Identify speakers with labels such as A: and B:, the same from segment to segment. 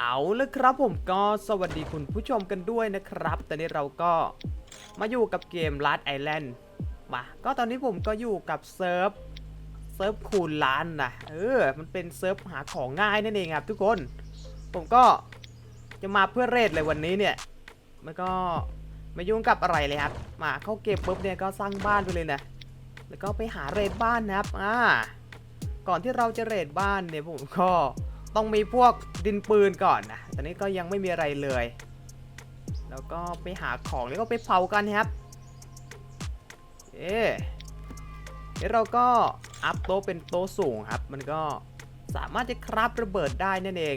A: เอาละครับผมก็สวัสดีคุณผู้ชมกันด้วยนะครับ ตอนนี้เราก็มาอยู่กับเกม Last Island มาก็ตอนนี้ผมก็อยู่กับเซิร์ฟเซิร์ฟคูณล้านนะเออ มันเป็นเซิร์ฟหาของง่ายนั่นเองครับทุกคน ผมก็จะมาเพื่อเรทเลยวันนี้เนี่ย มันก็ไม่ยุ่งกับอะไรเลยครับ มาเข้าเกมปุ๊บเนี่ยก็สร้างบ้านไปเลยนะ แล้วก็ไปหาเรทบ้านนะครับ อ่า ก่อนที่เราจะเรทบ้านเนี่ยผมก็ ต้องมีพวกดินปืนก่อนนะตอนนี้ก็ยังไม่มีอะไรเลย แล้วก็ไปหาของแล้วก็ไปเผากันครับเอ๊ะเดี๋ยวเราก็อัพโต๊ะเป็นโต๊ะสูงครับ มันก็สามารถจะคราบระเบิดได้นั่นเอง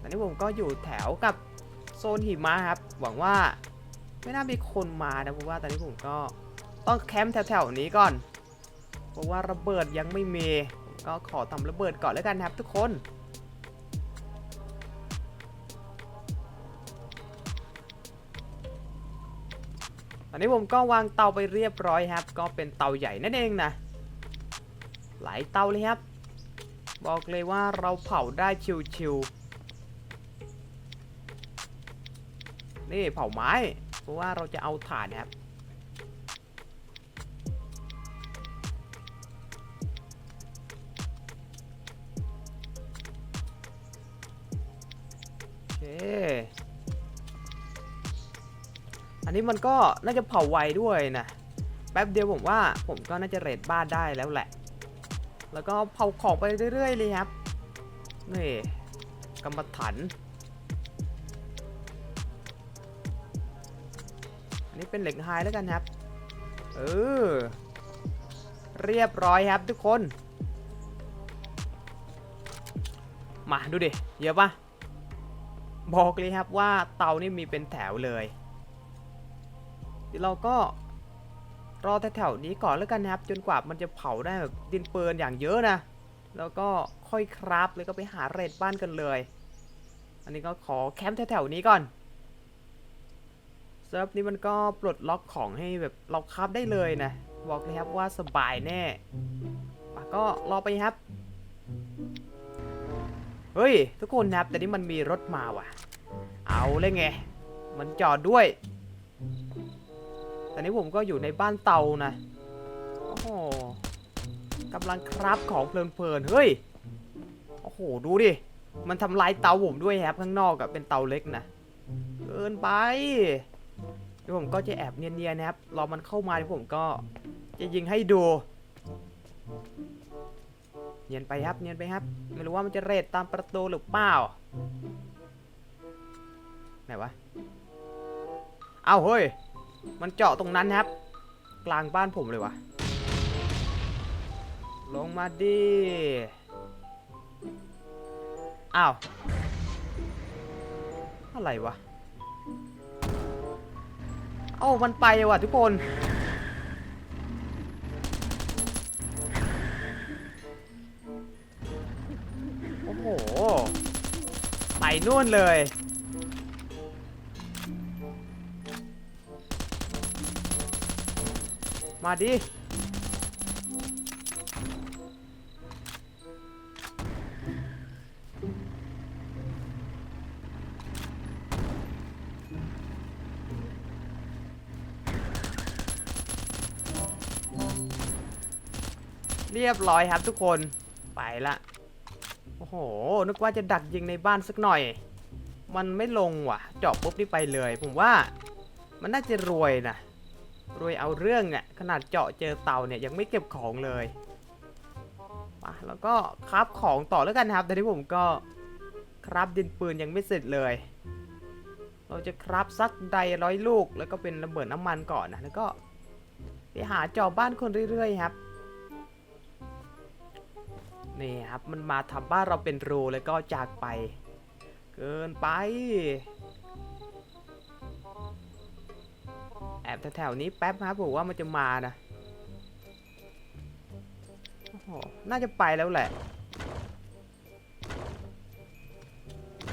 A: ตอนนี้ผมก็อยู่แถวกับโซนหิมะครับ หวังว่าไม่น่ามีคนมานะเพราะว่าตอนนี้ผมก็ต้องแคมป์แถวๆนี้ก่อน เพราะว่าระเบิดยังไม่มี ก็ขอทำระเบิดก่อนแล้วกันนะครับทุกคนตอนนี้ผมก็วางเตาไปเรียบร้อยครับ ก็เป็นเตาใหญ่นั่นเองนะ หลายเตาเลยครับ บอกเลยว่าเราเผาได้ชิวๆนี่เผาไม้ เพราะว่าเราจะเอาถ่านครับ อเคอันนี้มันก็น่าจะเผาไวด้วยนะ แป๊บเดียวผมว่าผมก็น่าจะเรทบ้านได้แล้วแหละ แล้วก็เผาของไปเรื่อย ๆ เลยครับ นี่กรรมฐานอันนี้เป็นเหล็กไฮแล้วกันครับ เออ เรียบร้อยครับทุกคน มาดูดิ เยอะปะ บอกเลยครับว่าเตานี่มีเป็นแถวเลยเดี๋ยวเราก็รอแถวๆนี้ก่อนแล้วกันนะครับ จนกว่ามันจะเผาได้แบบดินเปินอย่างเยอะนะ แล้วก็ค่อยคราฟแล้วก็ไปหาเรดบ้านกันเลย อันนี้ก็ขอแคมป์แถวๆนี้ก่อนเซิร์ฟนี้มันก็ปลดล็อกของให้แบบเราคราฟได้เลยนะ บอกเลยครับว่าสบายแน่ก็รอไปครับ เฮ้ย ทุกคนนะครับแต่นี่มันมีรถมาว่ะ เอาเลยไง มันจอดด้วย ตอนนี้ผมก็อยู่ในบ้านเตานะ โอ้โหกำลังครับของเพลินๆ เฮ้ย โอ้โห ดูดิ มันทำลายเตาผมด้วยครับข้างนอกอะเป็นเตาเล็กนะ เกินไป เดี๋ยวผมก็จะแอบเนียนๆนะครับ รอมันเข้ามาเดี๋ยวผมก็จะยิงให้ดู เนียนไปครับ เนียนไปครับ ไม่รู้ว่ามันจะเรดตามประตูหรือเปล่า ไหนวะ เอาเฮ้ย มันเจาะตรงนั้นครับ กลางบ้านผมเลยวะลงมาดิอ้าว อะไรวะ เอ้ามันไปว่ะทุกคน โอ้โห ไปนู่นเลย มาดิ เรียบร้อยครับทุกคน ไปละ โอ้โห นึกว่าจะดักยิงในบ้านสักหน่อย มันไม่ลงว่ะ เจาะปุ๊บนี่ไปเลย ผมว่า มันน่าจะรวยนะ รวยเอาเรื่องเนี่ย ขนาดเจาะเจอเต่าเนี่ยยังไม่เก็บของเลยมาแล้วก็คราฟของต่อแล้วกันนะครับ แต่ที่ผมก็คราฟดินปืนยังไม่เสร็จเลย เราจะคราฟสักใดร้อยลูก แล้วก็เป็นระเบิดน้ำมันก่อนนะแล้วก็ไปหาเจาะบ้านคนเรื่อยๆครับนี่ครับมันมาทำบ้านเราเป็นรูแล้วก็จากไป เกินไป บแถวๆนี้แป๊บครับผมว่ามันจะมานะโอ้โหน่าจะไปแล้วแหละ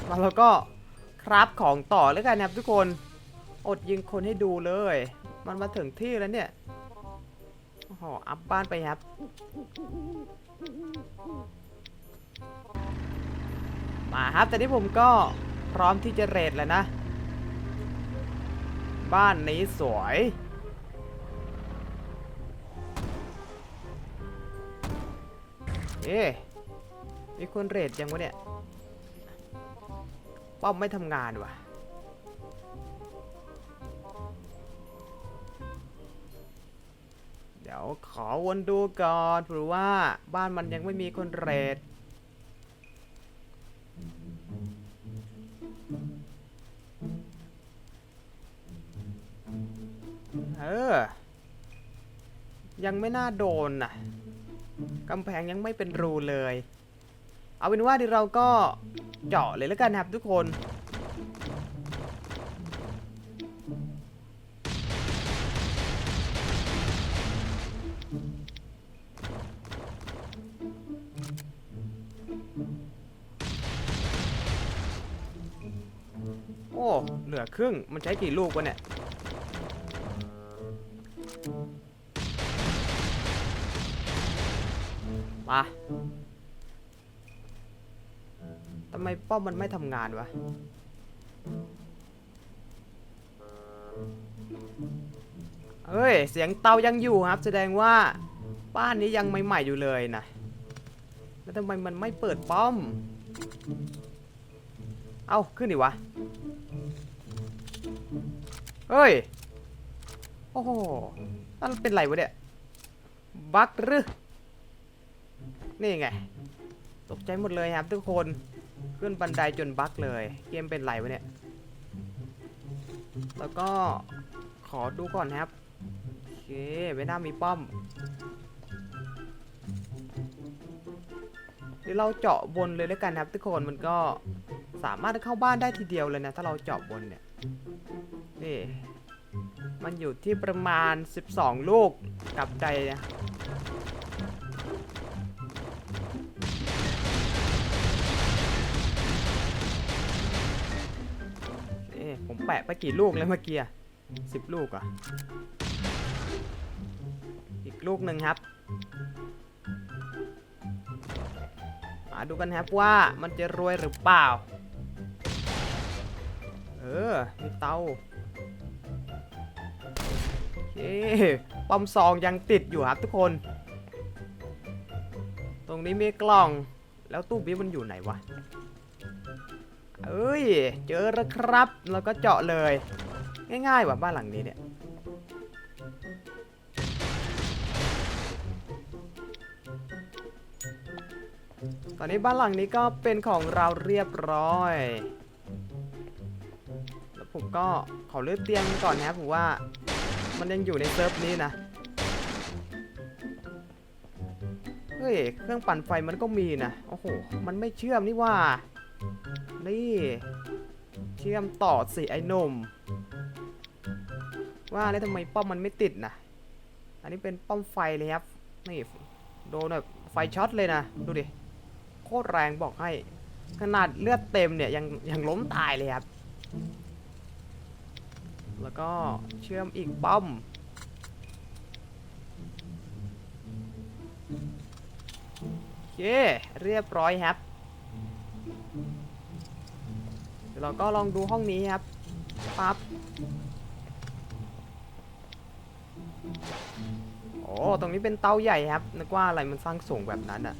A: มาแล้วก็ครับของต่อแล้วกันนะครับทุกคน อดยิงคนให้ดูเลย มันมาถึงที่แล้วเนี่ยโอ้โหอัพบ้านไปครับมาครับแต่นี่ผมก็พร้อมที่จะเรทแล้วนะ บ้านนี้สวย เอ๊ะมีคนเรทยังวะเนี่ย ป้อมไม่ทำงานว่ะ เดี๋ยวขอวนดูก่อนหรือว่าบ้านมันยังไม่มีคนเรท เออ ยังไม่น่าโดนน่ะกำแพงยังไม่เป็นรูเลย เอาเป็นว่าเดี๋ยวเราก็เจาะเลยแล้วกันนะครับทุกคนโอ้ เหลือครึ่ง มันใช้กี่ลูกวะเนี่ย มาทำไมป้อมมันไม่ทำงานวะ เฮ้ย เสียงเตายังอยู่ครับ แสดงว่าบ้านนี้ยังใหม่ๆอยู่เลยนะ แล้วทำไมมันไม่เปิดป้อม เอ้า ขึ้นดิวะ เฮ้ย โอ้โหนั่นเป็นไรวะเนี่ย บั๊กหรือ นี่ไง ตกใจหมดเลยครับทุกคน ขึ้นบันไดจนบั๊กเลย เกมเป็นไรวะเนี่ย แล้วก็ขอดูก่อนครับ โอเคไม่น่ามีป้อมเดี๋ยวเราเจาะบนเลยแล้วกันครับ ทุกคนมันก็สามารถเข้าบ้านได้ทีเดียวเลยนะ ถ้าเราเจาะบนเนี่ยนี่ มันอยู่ที่ประมาณ 12 ลูกกับใจนะเอ๊ะผมแปะไปกี่ลูกแล้วเมื่อกี้สิบลูกอะ อีกลูกหนึ่งครับมาดูกันครับว่ามันจะรวยหรือเปล่า เออ มีเตา เคป้อมซองยังติดอยู่ครับทุกคน ตรงนี้มีกล่อง แล้วตู้บีมันอยู่ไหนวะ เอ้ย เจอแล้วครับ แล้วก็เจาะเลย ง่ายๆว่ะบ้านหลังนี้เนี่ยตอนนี้บ้านหลังนี้ก็เป็นของเราเรียบร้อย แล้วผมก็ขอเลือกเตียงก่อนนะผมว่า มันยังอยู่ในเซิร์ฟนี้นะ เฮ้ย เครื่องปั่นไฟมันก็มีนะ โอ้โห มันไม่เชื่อมนี่ว่า นี่ เชื่อมต่อสิไอ้หนุ่มว่าแล้วทำไมป้อมมันไม่ติดนะ อันนี้เป็นป้อมไฟเลยครับ นี่โดนแบบไฟช็อตเลยนะ ดูดิ โคตรแรงบอกให้ ขนาดเลือดเต็มเนี่ยยังยังล้มตายเลยครับ แล้วก็เชื่อมอีกป้อมโอเคเรียบร้อยครับเดี๋ยวเราก็ลองดูห้องนี้ครับปั๊บโอ้ตรงนี้เป็นเตาใหญ่ครับนึกว่าอะไรมันสร้างสูงแบบนั้นอะ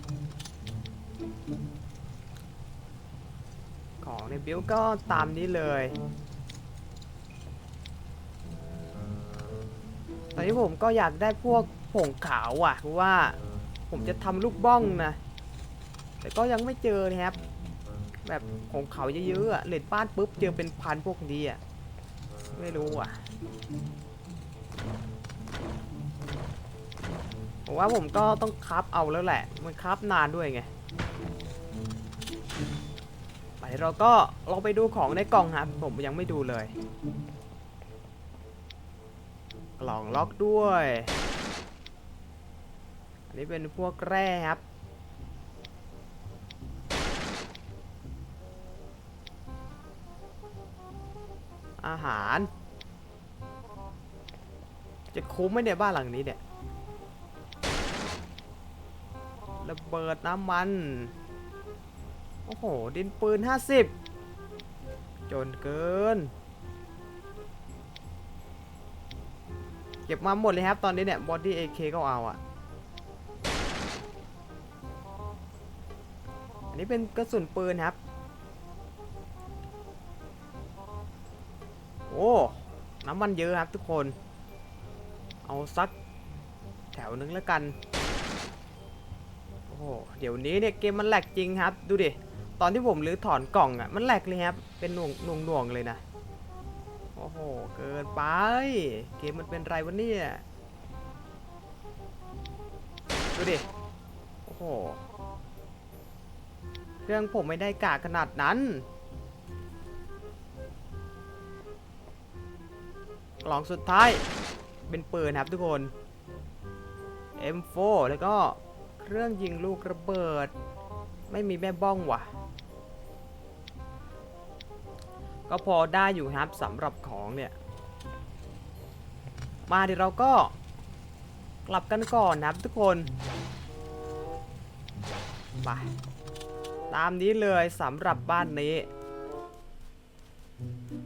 A: ของในบิลก็ตามนี้เลย ตอนนี้ผมก็อยากได้พวกผงขาวอะเพราะว่าผมจะทำลูกบ้องนะ แต่ก็ยังไม่เจอนะครับ แบบผงขาวเยอะๆอะเลดบ้านปุ๊บเจอเป็นพันพวกนี้อะ ไม่รู้อะผมว่าผมก็ต้องคับเอาแล้วแหละ มันคับนานด้วยไงไปเราก็ลองไปดูของในกล่องครับผมยังไม่ดูเลย กล่องล็อกด้วย อันนี้เป็นพวกแร่ครับ อาหาร จะคุ้มไหมเนี่ยบ้านหลังนี้เนี่ยระเบิดน้ำมัน โอ้โห ดินปืน 50 จนเกิน เก็บมาหมดเลยครับตอนนี้เนี่ยบอดี้เอเคก็เอาอะอันนี้เป็นกระสุนปืนครับ โอ้ น้ำมันเยอะครับทุกคน เอาสักแถวนึงแล้วกัน โอ้เดี๋ยวนี้เนี่ยเกมมันแหลกจริงครับ ดูดิ ตอนที่ผมรื้อถอนกล่องอะ่ะ มันแหลกเลยครับ เป็นหน่วงหน่วงน่วงเลยนะ อ้โห เกินไป เกมมันเป็นไรวะเนี่ย ดูดิ โอ้โห เครื่องผมไม่ได้กากขนาดนั้น กล่องสุดท้าย เป็นปืนครับทุกคน M4 แล้วก็เครื่องยิงลูกระเบิด ไม่มีแม่บ้องว่ะ ก็พอได้อยู่ครับสำหรับของเนี่ย มาเดี๋ยวเราก็กลับกันก่อนนะครับทุกคนไปตามนี้เลยสำหรับบ้านนี้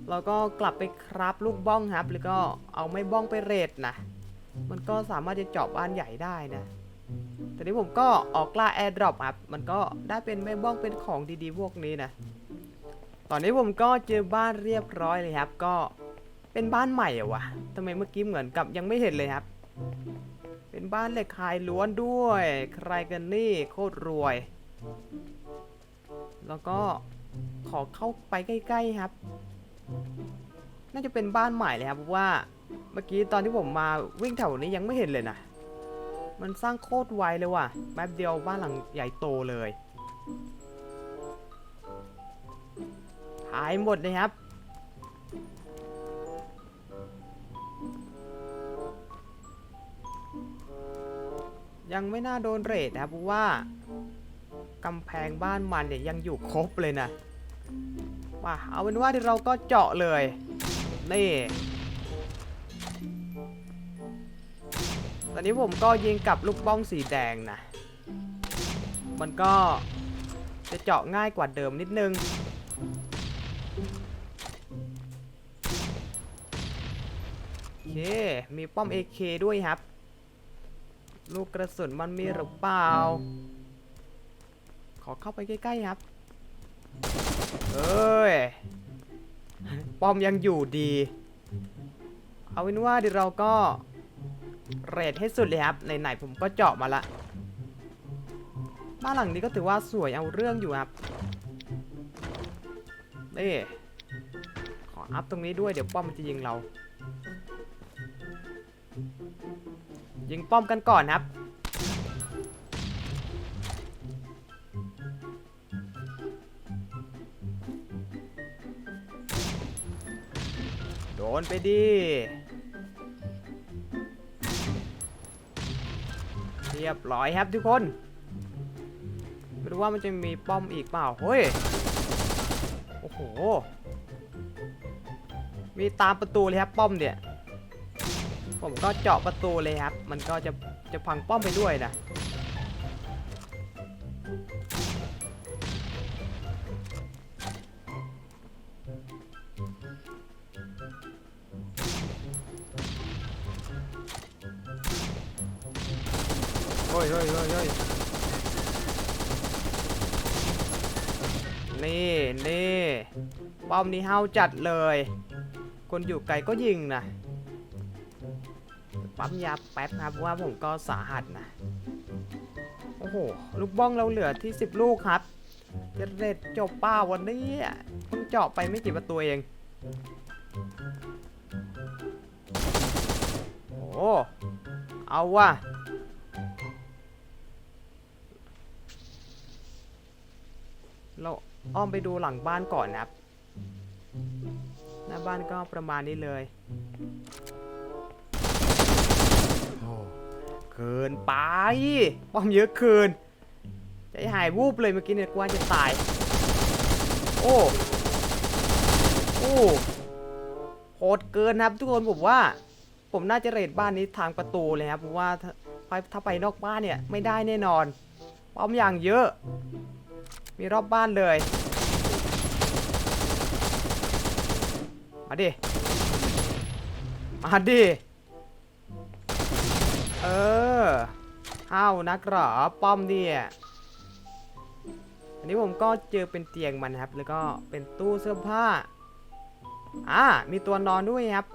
A: เราก็กลับไปครับลูกบ้องครับ แล้วก็เอาไม่บ้องไปเรทนะมันก็สามารถจะเจาะบ้านใหญ่ได้นะแต่นี้ผมก็ออกล่าแอร์ดรอปครับ มันก็ได้เป็นไม่บ้องเป็นของดีๆ พวกนี้นะ ตอนนี้ผมก็เจอบ้านเรียบร้อยเลยครับ ก็เป็นบ้านใหม่เหรอะวะทำไมเมื่อกี้เหมือนกับยังไม่เห็นเลยครับ เป็นบ้านเหล็กคายล้วนด้วย ใครกันนี่โคตรรวย แล้วก็ขอเข้าไปใกล้ๆครับ น่าจะเป็นบ้านใหม่เลยครับเพราะว่าเมื่อกี้ตอนที่ผมมาวิ่งแถวนี้ยังไม่เห็นเลยนะ มันสร้างโคตรไวเลยว่ะแป๊บเดียวบ้านหลังใหญ่โตเลย หายหมดเลยครับ ยังไม่น่าโดนเรทนะครับเพราะว่ากำแพงบ้านมันเนี่ยยังอยู่ครบเลยนะว่าเอาเป็นว่าที่เราก็เจาะเลยนี่ตอนนี้ผมก็ยิงกับลูกบ้องสีแดงนะ มันก็จะเจาะง่ายกว่าเดิมนิดนึง เค มีป้อม AK ด้วยครับ ลูกกระสุนมันมีหรือเปล่า ขอเข้าไปใกล้ๆครับ เอ้ย ป้อมยังอยู่ดี เอาเป็นว่าเดี๋ยวเราก็เรทให้สุดเลยครับ ไหนๆผมก็เจาะมาละ บ้านหลังนี้ก็ถือว่าสวยเอาเรื่องอยู่ครับ นี่ ขออัพตรงนี้ด้วยเดี๋ยวป้อมมันจะยิงเรา ยิงป้อมกันก่อนครับ โดนไปดิเรียบร้อยครับทุกคน ไม่รู้ว่ามันจะมีป้อมอีกเปล่า เฮ้ย โอ้โห มีตามประตูเลยครับป้อมเนี่ย ผมก็เจาะประตูเลยครับ มันก็จะจะพังป้อมไปด้วยนะโอ้ยโอ้ยโอ้ยโอ้ยนี่นี่ป้อมนี้เฮาจัดเลย คนอยู่ไกลก็ยิงนะ ปั๊มยาแป๊บครับเพราะว่าผมก็สาหัสนะ โอ้โห ลูกบ้องเราเหลือที่ 10 ลูกครับ จะเร็ดจบป้าวันนี้เพิ่งเจาะไปไม่กี่ประตูเอง โอ้เอาว่ะเราอ้อมไปดูหลังบ้านก่อนนะครับ หน้าบ้านก็ประมาณนี้เลย กินไป ป้อมเยอะเกินใจหายวูบเลยเมื่อกี้เนี่ยกว่าจะตาย โอ้โอ้โหดเกินนะครับทุกคนผมว่า ผมน่าจะเรทบ้านนี้ทางประตูเลยครับเพราะว่าถ้าไปถ้าไปนอกบ้านเนี่ยไม่ได้แน่นอน ป้อมอย่างเยอะ มีรอบบ้านเลยมาดิ มาดิ เออ ห้าวนักหรอป้อมเนี่ยอันนี้ผมก็เจอเป็นเตียงมันครับ แล้วก็เป็นตู้เสื้อผ้า อ่า มีตัวนอนด้วยครับ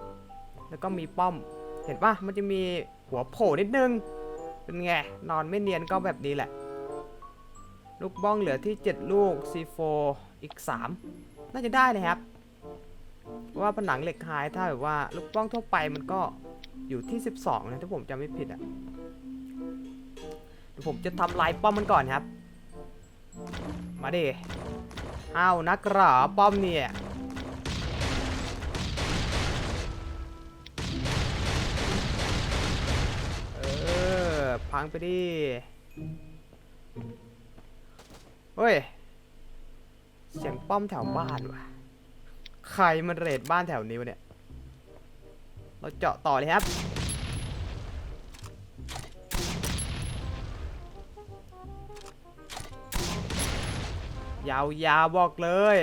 A: แล้วก็มีป้อม เห็นปะมันจะมีหัวโผล่นิดนึง เป็นไง นอนไม่เนียนก็แบบนี้แหละ ลูกบ้องเหลือที่ 7 ลูก C4 อีก 3 น่าจะได้เลยครับ ว่าผนังเหล็กไฮถ้าแบบว่า ลูกบ้องทั่วไปมันก็อยู่ที่ 12 นะถ้าผมจำไม่ผิดอะ ผมจะทำลายป้อมมันก่อนครับ มาดิอ้าวนักหรอป้อมเนี่ยเออพังไปดิเฮ้ย เสียงป้อมแถวบ้านว่ะ ใครมันเรดบ้านแถวนี้วะเนี่ย เราเจาะต่อเลยครับ ยาวๆบอกเลย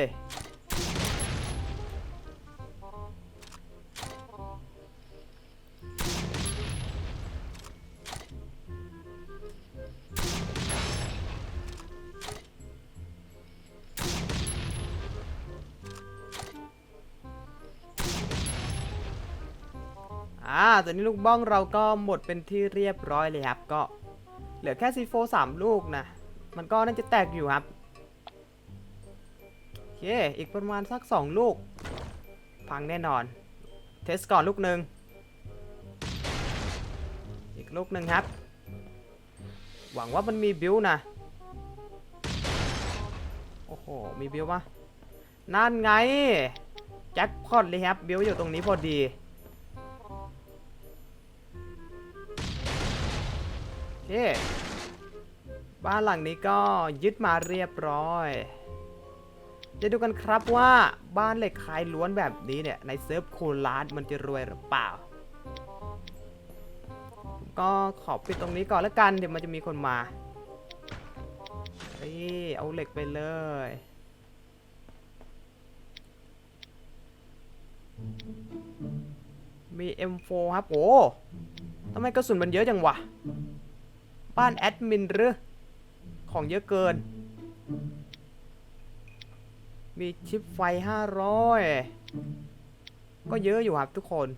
A: อ่าตอนนี้ลูกบ้องเราก็หมดเป็นที่เรียบร้อยเลยครับ ก็เหลือแค่ซีโฟสามลูกนะ มันก็น่าจะแตกอยู่ครับ เค อีกประมาณสักสองลูก พังแน่นอน เทสก่อนลูกหนึ่ง อีกลูกหนึ่งครับ หวังว่ามันมีบิวนะ โอ้โห มีบิวปะนั่นไง แจ็คพอตเลยครับ บิวอยู่ตรงนี้พอดี โอเค บ้านหลังนี้ก็ยึดมาเรียบร้อย จะดูกันครับว่าบ้านเหล็กคายล้วนแบบนี้เนี่ย ในเซิร์ฟโคลาสมันจะรวยหรือเปล่า ก็ขอปิดตรงนี้ก่อนแล้วกันเดี๋ยวมันจะมีคนมาเฮ้ยเอาเหล็กไปเลยมี M4 ครับโอ้ทำไมกระสุนมันเยอะจังวะ บ้านแอดมินหรือ ของเยอะเกิน มีชิปไฟ 500 ก็เยอะอยู่ครับทุกคน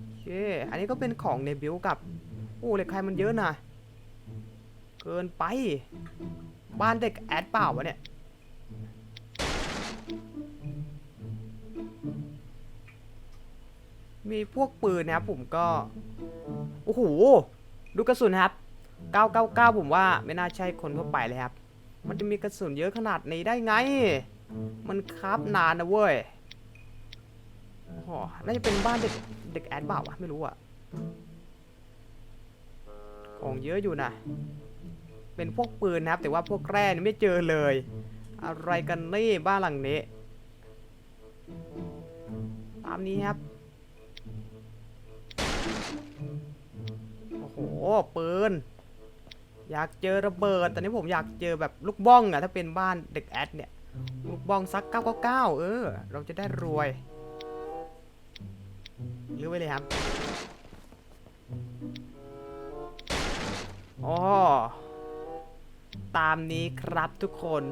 A: โอเคอันนี้ก็เป็นของในบิวกับ โอ้เหล็กใครมันเยอะนะ เกินไป บ้านเด็กแอดเปล่าวะเนี่ย มีพวกปืนนะครับผมก็ โอ้โห ดูกระสุนครับ 999 ผมว่าไม่น่าใช่คนทั่วไปเลยครับ มันจะมีกระสุนเยอะขนาดนี้ได้ไง มันครับนานนะเว้ยโอ้โหน่าจะเป็นบ้านเด็กเด็กแอดเปล่าวะไม่รู้อะของเยอะอยู่นะ เป็นพวกปืนนะครับ แต่ว่าพวกแร่นี่ไม่เจอเลย อะไรกันนี่บ้านหลังนี้ ตามนี้ครับ โอ้โหปืน อยากเจอระเบิดแต่นี้ผมอยากเจอแบบลูกบ้องอะถ้าเป็นบ้านเด็กแอดเนี่ย ลูกบ้องซัก999เออ เราจะได้รวยหรือไว้เลยครับอ๋อตามนี้ครับทุกคน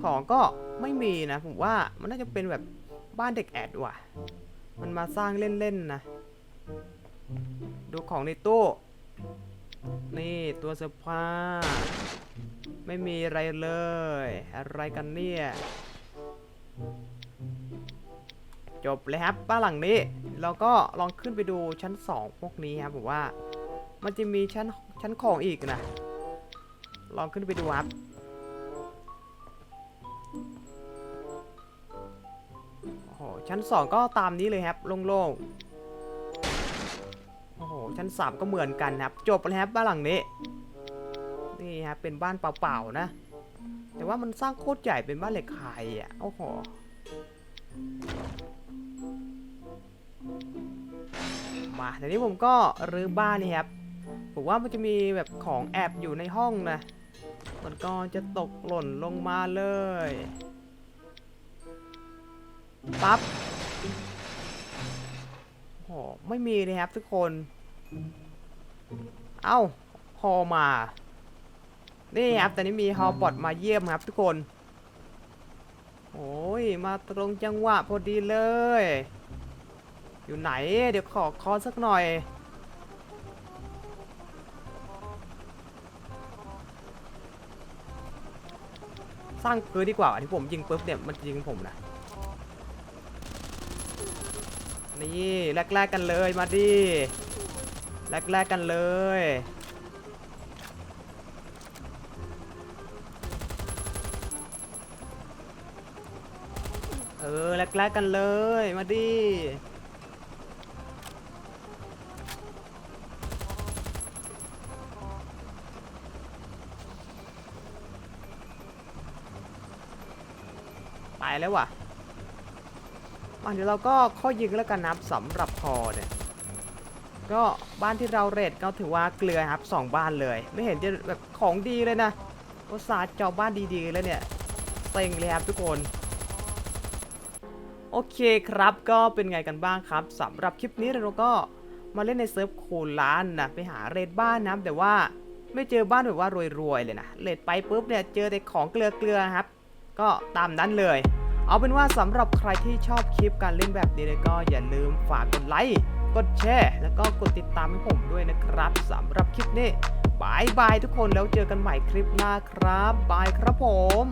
A: ของก็ไม่มีนะ ผมว่ามันน่าจะเป็นแบบบ้านเด็กแอดว่ะ มันมาสร้างเล่นๆนะ ดูของในตู้ นี่ตัวเสื้อผ้า ไม่มีอะไรเลย อะไรกันเนี่ย จบเลยครับบ้านหลังนี้ เราก็ลองขึ้นไปดูชั้น 2 พวกนี้ครับผมว่า มันจะมีชั้นชั้นของอีกนะ ลองขึ้นไปดูครับโอ้โหชั้น 2 ก็ตามนี้เลยครับโล่งๆ ชั้น3ก็เหมือนกันครับ จบเลยครับบ้านหลังนี้ นี่ครับเป็นบ้านเปล่าๆนะ แต่ว่ามันสร้างโคตรใหญ่เป็นบ้านเหล็กไข่อะโอ้โหมามาแต่นี้ผมก็รื้อบ้านนี่ครับ ผมว่ามันจะมีแบบของแอบอยู่ในห้องนะ มันก็จะตกหล่นลงมาเลยปั๊บโอ้ไม่มีเลยครับทุกคน เอ้าฮอมา นี่ครับแต่นี้มีฮอบอทมาเยี่ยมครับทุกคน โอ้ย มาตรงจังหวะพอดีเลย อยู่ไหน เดี๋ยวขอคอสักหน่อยสร้างปืนดีกว่าที่ผมยิงปุ๊บเนี่ยมันยิงผมนะนี่แรกๆกันเลยมาดิ แรกๆกันเลย เออแรกๆกันเลย มาดิไปแล้วว่ะมาเดี๋ยวเราก็ข้อยิงแล้วกันนับสำหรับพอเนี่ย ก็บ้านที่เราเรทก็ถือว่าเกลือครับสองบ้านเลย ไม่เห็นจะแบบของดีเลยนะอุตส่าห์เจาบ้านดีๆแล้วเนี่ยเต็งเลยครับทุกคน โอเคครับก็เป็นไงกันบ้างครับสำหรับคลิปนี้เราก็มาเล่นในเซิร์ฟคูลล้านนะไปหาเรทบ้านนะแต่ว่าไม่เจอบ้านแบบว่ารวยๆเลยนะเรทไปปุ๊บเนี่ยเจอแต่ของเกลือๆครับ ก็ตามนั้นเลย เอาเป็นว่าสำหรับใครที่ชอบคลิปการเล่นแบบนี้ก็อย่าลืมฝากกดไลค์ กดแชร์ แล้วก็กดติดตามให้ผมด้วยนะครับสำหรับคลิปนี้บายบายทุกคนแล้วเจอกันใหม่คลิปหน้าครับบายครับผม